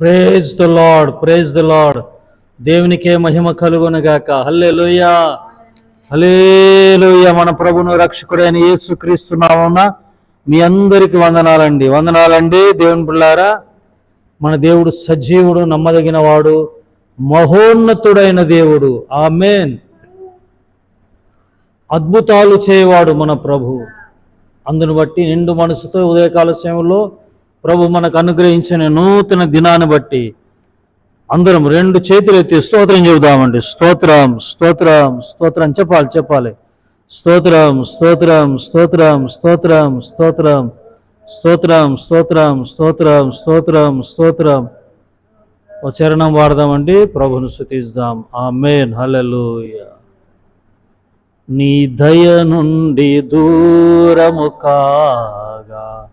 Praise the Lord praise the Lord దేవునికే మహిమ కలుగునగాక. హల్లే లోయ హల్లెలూయా మన ప్రభును రక్షకుడైన యేసుక్రీస్తు నామమున మీ అందరికి వందనాలండి. వందనాలండి దేవుని పిల్లారా మన దేవుడు సజీవుడు నమ్మదగిన వాడు మహోన్నతుడైన దేవుడు. ఆ మేన్ అద్భుతాలు చేయవాడు మన ప్రభు. అందును బట్టి నిండు మనసుతో ఉదయకాల సమయంలో ప్రభు మనకు అనుగ్రహించిన నూతన దినాన్ని బట్టి అందరం రెండు చేతులు ఎత్తి స్తోత్రం చెబుదామండి. స్తోత్రం స్తోత్రం స్తోత్రం. చెప్పాలి చెప్పాలి. స్తోత్రం స్తోత్రం స్తోత్రం స్తోత్రం స్తోత్రం. స్తోత్రం స్తోత్రం స్తోత్రం స్తోత్రం స్తోత్రం. ఓ చరణం వాడదామండి. ప్రభును స్థుతిద్దాం ఆ మేన్ హల్లెలూయా. నీ దయ నుండి దూరము కాగా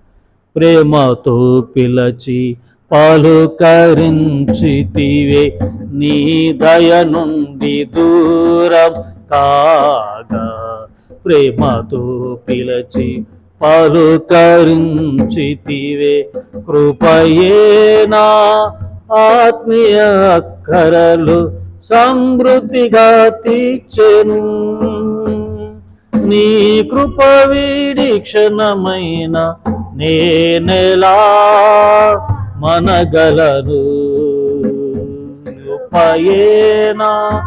ప్రేమతో పిలచి పలుకరించితివే. నీ దయ నుండి దూరం కాగా. ప్రేమతో పిలచి పలుకరించితివే. కృపయేనా ఆత్మీయ అక్కరలు సమృద్ధిగా తీర్చెను. నీ కృప వీడిక్షణమైన నేనెలా మనగలను. కృపయేనా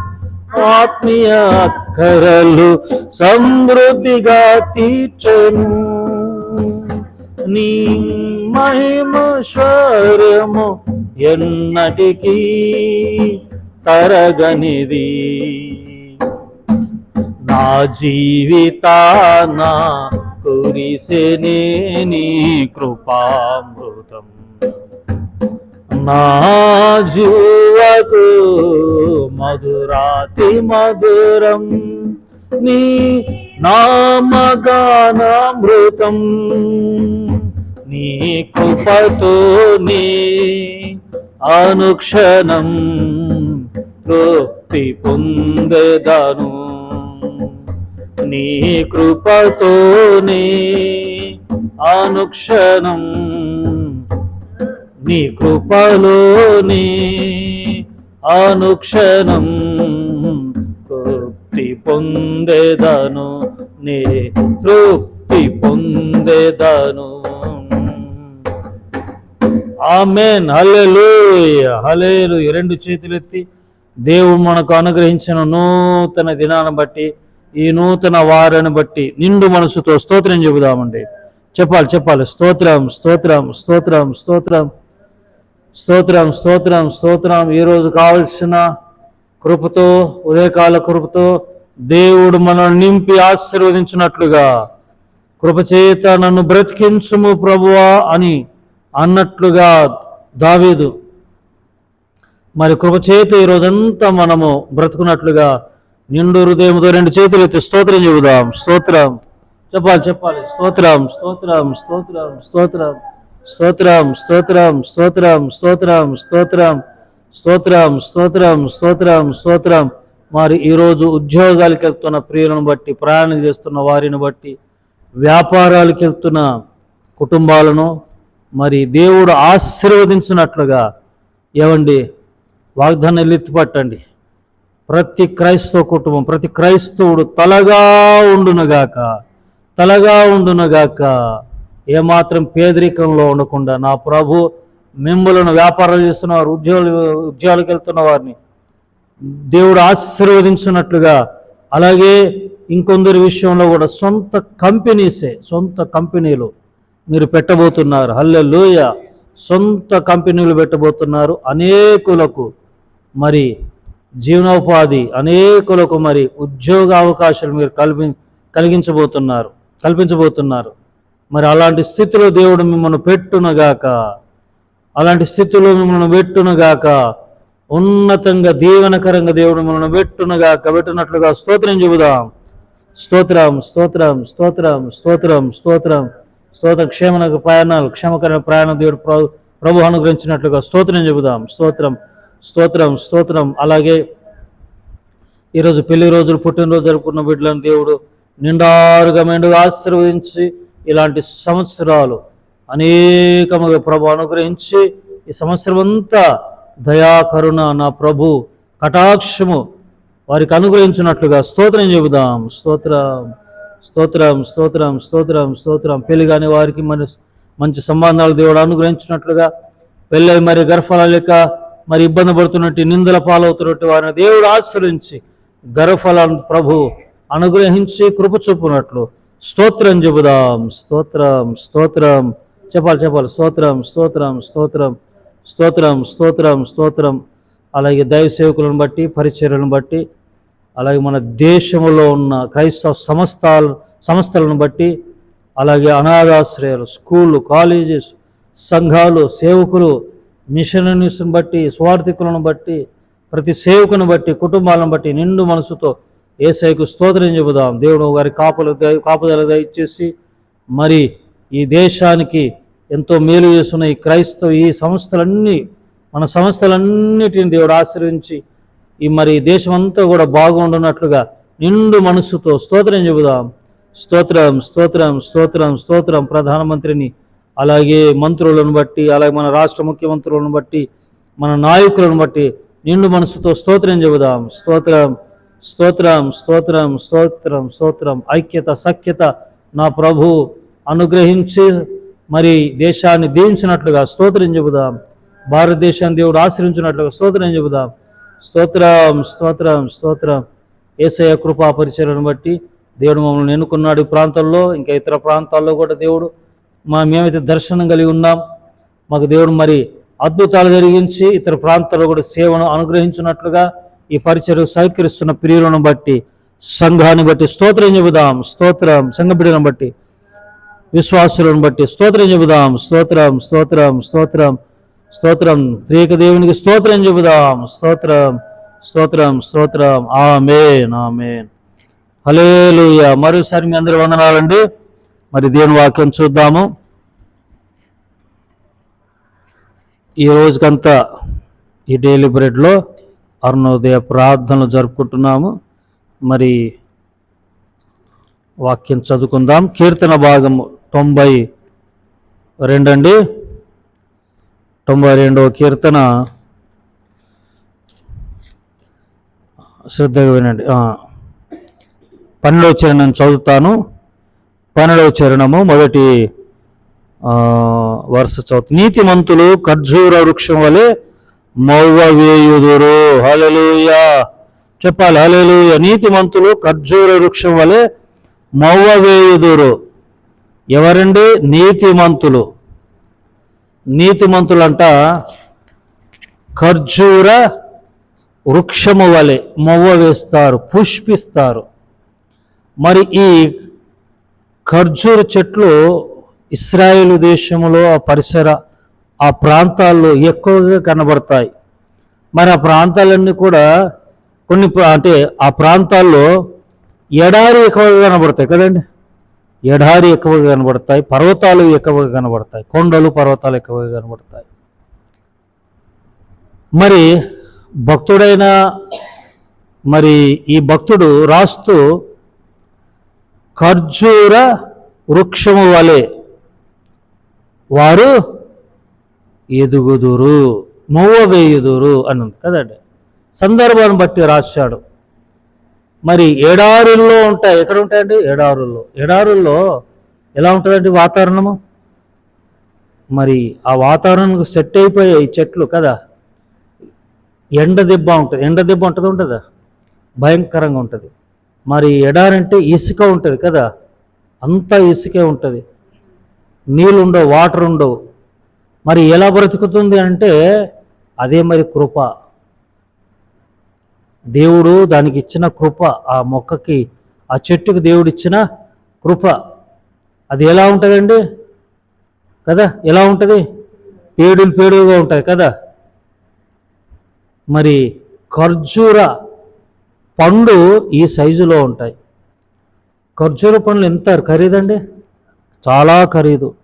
ఆత్మీయ అక్కరలు సమృద్ధిగా తీర్చను. నీ మహిమశ్వర్యము ఎన్నటికీ తరగనిది. నా జీవితాన? కురిసెనే నీ కృపామృతం. నా జీవకు మధురాతి మధురం. నీ నామగానామృతం. నీ కృపతో నీ అనుక్షణం తృప్తి పొందెదను. నీ కృపతోనే అనుక్షణం నీ కృపలోనే అనుక్షణం తృప్తి పొందేదను నీ తృప్తి పొందేదను. ఆమెన్. హల్లెలూయ. హలేలు రెండు చేతులెత్తి దేవుడు మనకు అనుగ్రహించిన నూతన దినాన్ని బట్టి ఈ నూతన వారిని బట్టి నిండు మనసుతో స్తోత్రం చెబుదామండి. చెప్పాలి చెప్పాలి. స్తోత్రం స్తోత్రం స్తోత్రం స్తోత్రం. స్తోత్రం స్తోత్రం స్తోత్రం. ఈరోజు కావలసిన కృపతో ఉదయకాల కృపతో దేవుడు మనల్ని నింపి ఆశీర్వదించినట్లుగా కృపచేత నన్ను బ్రతికించుము ప్రభువా అని అన్నట్లుగా దావీదు. మరి కృపచేత ఈ మనము బ్రతుకున్నట్లుగా నిండు హృదయంతో రెండు చేతులు ఎత్తి స్తోత్రం చెబుదాం. స్తోత్రం. చెప్పాలి చెప్పాలి. స్తోత్రం స్తోత్రం స్తోత్రం స్తోత్రం. స్తోత్రం స్తోత్రం స్తోత్రం స్తోత్రం స్తోత్రం. స్తోత్రం స్తోత్రం స్తోత్రం స్తోత్రం. మరి ఈరోజు ఉద్యోగాలకు వెళ్తున్న ప్రియులను బట్టి ప్రయాణం చేస్తున్న వారిని బట్టి వ్యాపారాలకు వెళ్తున్న కుటుంబాలను మరి దేవుడు ఆశీర్వదించినట్లుగా ఏమండి? వాగ్దానం ఎత్తిపట్టండి. ప్రతి క్రైస్తవ కుటుంబం ప్రతి క్రైస్తవుడు తలగా ఉండునుగాక తలగా ఉండునుగాక ఏమాత్రం పేదరికంలో ఉండకుండా నా ప్రభు మిమ్మలను వ్యాపారాలు చేస్తున్నవారు ఉద్యోగాలు ఉద్యోగాలకు వెళ్తున్న వారిని దేవుడు ఆశీర్వదించినట్లుగా అలాగే ఇంకొందరి విషయంలో కూడా సొంత కంపెనీసే సొంత కంపెనీలు మీరు పెట్టబోతున్నారు. హల్లెలూయ! సొంత కంపెనీలు పెట్టబోతున్నారు. అనేకులకు మరి జీవనోపాధి అనేకులకు మరి ఉద్యోగ అవకాశాలు మీరు కల్పి కలిగించబోతున్నారు కల్పించబోతున్నారు. మరి అలాంటి స్థితిలో దేవుడు మిమ్మల్ని పెట్టునగాక అలాంటి స్థితిలో మిమ్మల్ని పెట్టునగాక ఉన్నతంగా దీవెనకరంగా దేవుడు మిమ్మల్ని పెట్టునగాక పెట్టునట్లుగా స్తోత్రం చెబుదాం. స్తోత్రం స్తోత్రం స్తోత్రం స్తోత్రం స్తోత్రం. స్తోత్ర క్షేమన ప్రయాణాలు క్షేమకర ప్రయాణం దేవుడు ప్రభు ప్రభు అనుగ్రహించినట్లుగా స్తోత్రం చెబుదాం. స్తోత్రం. స్తోత్రం స్తోత్రం. అలాగే ఈరోజు పెళ్ళి రోజులు పుట్టినరోజు జరుపుకున్న బిడ్డలను దేవుడు నిండారుగా మెండుగా ఆశీర్వదించి ఇలాంటి సంవత్సరాలు అనేకముగా ప్రభు అనుగ్రహించి ఈ సంవత్సరం అంతా దయాకరుణ నా ప్రభు కటాక్షము వారికి అనుగ్రహించినట్లుగా స్తోత్రం చెబుదాం. స్తోత్రం స్తోత్రం స్తోత్రం స్తోత్రం స్తోత్రం. పెళ్ళి కాని వారికి మరి మంచి సంబంధాలు దేవుడు అనుగ్రహించినట్లుగా పెళ్ళై మరి గర్భాల లేక మరి ఇబ్బంది పడుతున్నట్టు నిందల పాలవుతున్నట్టు వారిని దేవుడు ఆశ్రయించి గర్వఫలాన్ని ప్రభు అనుగ్రహించి కృప చూపునట్లు స్తోత్రం చెబుదాం. స్తోత్రం స్తోత్రం. చెప్పాలి చెప్పాలి. స్తోత్రం స్తోత్రం స్తోత్రం. స్తోత్రం స్తోత్రం స్తోత్రం. అలాగే దైవ సేవకులను బట్టి పరిచర్యలను బట్టి అలాగే మన దేశంలో ఉన్న క్రైస్తవ సంస్థలు సంస్థలను బట్టి అలాగే అనాథాశ్రయాలు స్కూళ్ళు కాలేజెస్ సంఘాలు సేవకులు మిషనరీస్ని బట్టి స్వార్థికులను బట్టి ప్రతి సేవకుని బట్టి కుటుంబాలను బట్టి నిండు మనసుతో ఏసైకు స్తోత్రం చెబుదాం. దేవుడు వారి కాపులు కాపుదల దయచేసి మరి ఈ దేశానికి ఎంతో మేలు చేస్తున్న ఈ క్రైస్తవ ఈ సంస్థలన్నీ మన సంస్థలన్నిటిని దేవుడు ఆశ్రయించి ఈ మరి దేశం అంతా కూడా బాగుండున్నట్లుగా నిండు మనస్సుతో స్తోత్రం చెబుదాం. స్తోత్రం స్తోత్రం స్తోత్రం స్తోత్రం. ప్రధానమంత్రిని అలాగే మంత్రులను బట్టి అలాగే మన రాష్ట్ర ముఖ్యమంత్రులను బట్టి మన నాయకులను బట్టి నిండు మనసుతో స్తోత్రం చెబుదాం. స్తోత్రం స్తోత్రం స్తోత్రం స్తోత్రం స్తోత్రం. ఐక్యత సఖ్యత నా ప్రభు అనుగ్రహించి మరి దేశాన్ని దీవించినట్లుగా స్తోత్రం చెబుదాం. భారతదేశాన్ని దేవుడు ఆశ్రయించినట్లుగా స్తోత్రం చెబుదాం. స్తోత్రం స్తోత్రం స్తోత్రం. ఏసయ కృపా పరిచయను బట్టి దేవుడు మమ్మల్ని ఎన్నుకున్నాడు ఈ ప్రాంతంలో ఇంకా ఇతర ప్రాంతాల్లో కూడా దేవుడు మా మేమైతే దర్శనం కలిగి ఉన్నాం. మాకు దేవుడు మరి అద్భుతాలు జరిగించి ఇతర ప్రాంతాల్లో కూడా సేవను అనుగ్రహించినట్లుగా ఈ పరిచయం సహకరిస్తున్న ప్రియులను బట్టి సంఘాన్ని బట్టి స్తోత్రం చెబుదాం. స్తోత్రం సంఘబిడ్డలను బట్టి విశ్వాసులను బట్టి స్తోత్రం చెబుదాం. స్తోత్రం స్తోత్రం స్తోత్రం స్తోత్రం. త్రియక దేవునికి స్తోత్రం చెబుదాం. స్తోత్రం స్తోత్రం స్తోత్రం. Amen amen. హలేలుయ మరోసారి మీ అందరూ వందనాలండి. మరి దేని వాక్యం చూద్దాము. ఈ రోజుకంతా ఈ డైలీ బ్రెడ్లో అరుణోదయ ప్రార్థనలు జరుపుకుంటున్నాము. మరి వాక్యం చదువుకుందాం. కీర్తన భాగము తొంభై రెండండి. తొంభై రెండవ కీర్తన. శ్రద్ధగా వినండి. ఆ. పన్నెండవ నేను చదువుతాను. పన్నెండవ చరణము మొదటి వరుస చదువు నీతిమంతులు ఖర్జూర వృక్షం వలె మౌవ వేయుదురు హలలుయా చెప్పాలి హలలుయ నీతిమంతులు ఖర్జూర వృక్షం వలె మౌవ వేయుదురు ఎవరండి? నీతిమంతులు. నీతిమంతులంట ఖర్జూర వృక్షము వలె మొవ్వ వేస్తారు పుష్పిస్తారు. మరి ఈ ఖర్జూర చెట్లు ఇస్రాయేల్ దేశంలో ఆ పరిసర ఆ ప్రాంతాల్లో ఎక్కువగా కనబడతాయి. మరి ఆ ప్రాంతాలన్నీ కూడా కొన్ని అంటే ఆ ప్రాంతాల్లో ఎడారి ఎక్కువగా కనబడతాయి కదండి. ఎడారి ఎక్కువగా కనబడతాయి పర్వతాలు ఎక్కువగా కనబడతాయి కొండలు పర్వతాలు ఎక్కువగా కనబడతాయి. మరి భక్తుడైన మరి ఈ భక్తుడు రాస్తూ ఖర్జూర వృక్షము వలె వారు ఎదుగుదురు మొవ్వ వేయుదురు అన్నది ఉంది కదండి. సందర్భాన్ని బట్టి రాశాడు. మరి ఎడారుల్లో ఉంటాయి. ఎక్కడ ఉంటాయండి? ఎడారుల్లో ఎడారుల్లో ఎలా ఉంటుందండి వాతావరణము? మరి ఆ వాతావరణానికి సెట్ అయిపోయాయి చెట్లు కదా. ఎండ దెబ్బ ఉంటుంది. ఎండ దెబ్బ ఉంటుంది? ఉంటుందా భయంకరంగా ఉంటుంది. మరి ఎడారంటే ఇసుక ఉంటుంది కదా అంతా ఇసుకే ఉంటుంది. నీళ్ళు ఉండవు వాటర్ ఉండవు మరి ఎలా బ్రతుకుతుంది అంటే అదే మరి కృప. దేవుడు దానికి ఇచ్చిన కృప ఆ మొక్కకి ఆ చెట్టుకి దేవుడు ఇచ్చిన కృప. అది ఎలా ఉంటుందండి? కదా ఎలా ఉంటుంది? పేడులు పేడుగా ఉంటాయి కదా. మరి ఖర్జూర పండు ఈ సైజులో ఉంటాయి. ఖర్జూర పండ్లు ఎంత ఖరీదండి? చాలా ఖరీదు.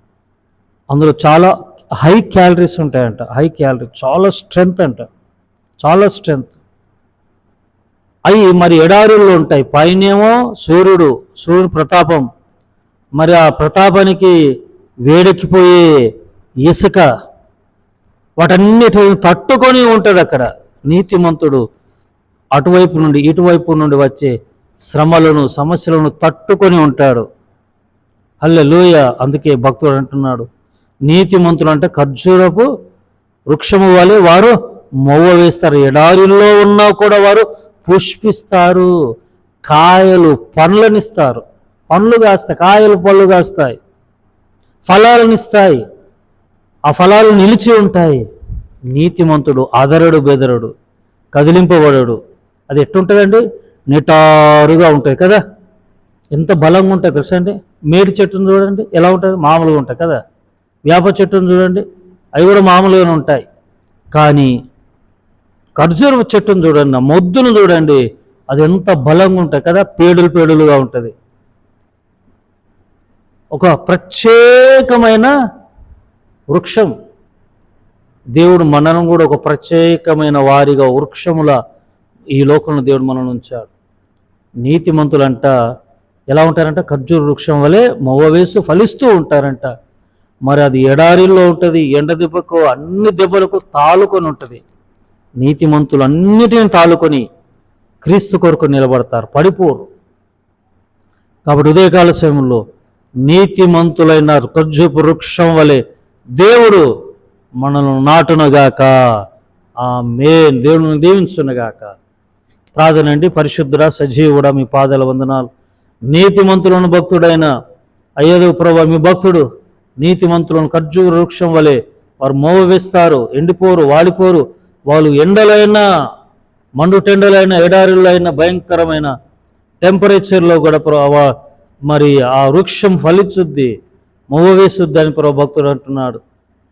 అందులో చాలా హై క్యాలరీస్ ఉంటాయంట. హై క్యాలరీ చాలా స్ట్రెంగ్త్ అంట. చాలా స్ట్రెంగ్త్. అవి మరి ఎడారుల్లో ఉంటాయి. పైనేమో సూర్యుడు సూర్యుని ప్రతాపం. మరి ఆ ప్రతాపానికి వేడెక్కిపోయే ఇసుక. వాటన్నిటిని తట్టుకొని ఉంటుంది అక్కడ నీతిమంతుడు. అటువైపు నుండి ఇటువైపు నుండి వచ్చే శ్రమలను సమస్యలను తట్టుకొని ఉంటాడు. అల్లె లోయ అందుకే భక్తుడు అంటున్నాడు. నీతిమంతులు అంటే ఖర్జూరపు వృక్షము వలె వారు మొవ్వ వేస్తారు. ఎడారిలో ఉన్నా కూడా వారు పుష్పిస్తారు. కాయలు పండ్లనిస్తారు. పండ్లు కాస్తాయి. కాయలు పళ్ళు కాస్తాయి. ఫలాలనిస్తాయి. ఆ ఫలాలు నిలిచి ఉంటాయి. నీతిమంతుడు అదరడు బెదరడు. కదిలింపబడడు. అది ఎట్టుంటుందండి? నిటారుగా ఉంటుంది కదా? ఎంత బలంగా ఉంటుంది తెలుసా అండి? మేడి చెట్టును చూడండి ఎలా ఉంటుంది? మామూలుగా ఉంటాయి కదా? వేప చెట్టును చూడండి అవి కూడా మామూలుగానే ఉంటాయి. కానీ ఖర్జూర చెట్టును చూడండి మొద్దును చూడండి అది ఎంత బలంగా ఉంటుంది కదా? పేడులు పేడులుగా ఉంటుంది. ఒక ప్రత్యేకమైన వృక్షం. దేవుడు మనను కూడా ఒక ప్రత్యేకమైన వారిగా వృక్షముల ఈ లోకంలో దేవుడు మనల్ని ఉంచాడు. నీతిమంతులంట ఎలా ఉంటారంట? ఖర్జూర వృక్షం వలె మొవ్వ వేస్తూ ఫలిస్తూ ఉంటారంట. మరి అది ఎడారిలో ఉంటుంది ఎండ దెబ్బకు అన్ని దెబ్బలకు తాలుకొని ఉంటుంది. నీతిమంతులు అన్నిటిని తాలుకొని క్రీస్తు కొరకు నిలబడతారు పడిపోరు కాబట్టి ఉదయకాల సమయంలో నీతిమంతులైన ఖర్జూపు వృక్షం వలె దేవుడు మనల్ని నాటునగాక. ఆ మేన్ దేవుని దీవించునగాక. ప్రార్థనండి. పరిశుద్ధుడ సజీవుడ మీ పాదాల వందనాలు. నీతిమంతులను భక్తుడైన అయ్యదు ప్రభా మీ భక్తుడు నీతిమంతులను ఖర్జూర వృక్షం వలె వారు మోవ వేస్తారు ఎండిపోరు వాడిపోరు వాళ్ళు ఎండలైనా మండుటెండలైన ఎడారులైన భయంకరమైన టెంపరేచర్లో కూడా ప్రభా మరి ఆ వృక్షం ఫలించుద్ది మొవ్వ వేసుద్ది అని ప్రభు భక్తుడు అంటున్నాడు.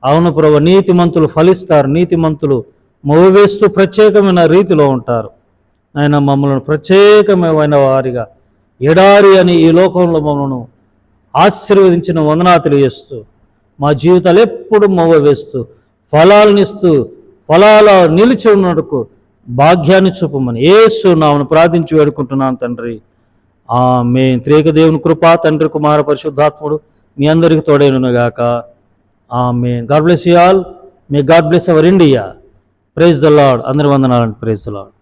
అవును ప్రభు నీతిమంతులు ఫలిస్తారు. నీతిమంతులు మొవ్వ వేస్తూ ప్రత్యేకమైన రీతిలో ఉంటారు. ఆయన మమ్మల్ని ప్రత్యేకమైన వారిగా ఎడారి అని ఈ లోకంలో మమ్మల్ని ఆశీర్వదించిన వందనా తెలియజేస్తూ మా జీవితాలు ఎప్పుడు మొవ్వ వేస్తూ ఫలాలనిస్తూ ఫలాల నిలిచి ఉన్నట్టుకు భాగ్యాన్ని చూపమని ఏసు నామను ప్రార్థించి వేడుకుంటున్నాను తండ్రి. ఆ మే త్రేక దేవుని కృప తండ్రి కుమార పరిశుద్ధాత్ముడు మీ అందరికి తోడైనగాక ఆ may God bless you all. May God bless our India. Praise the Lord అందరి వందనాలండి. Praise the lord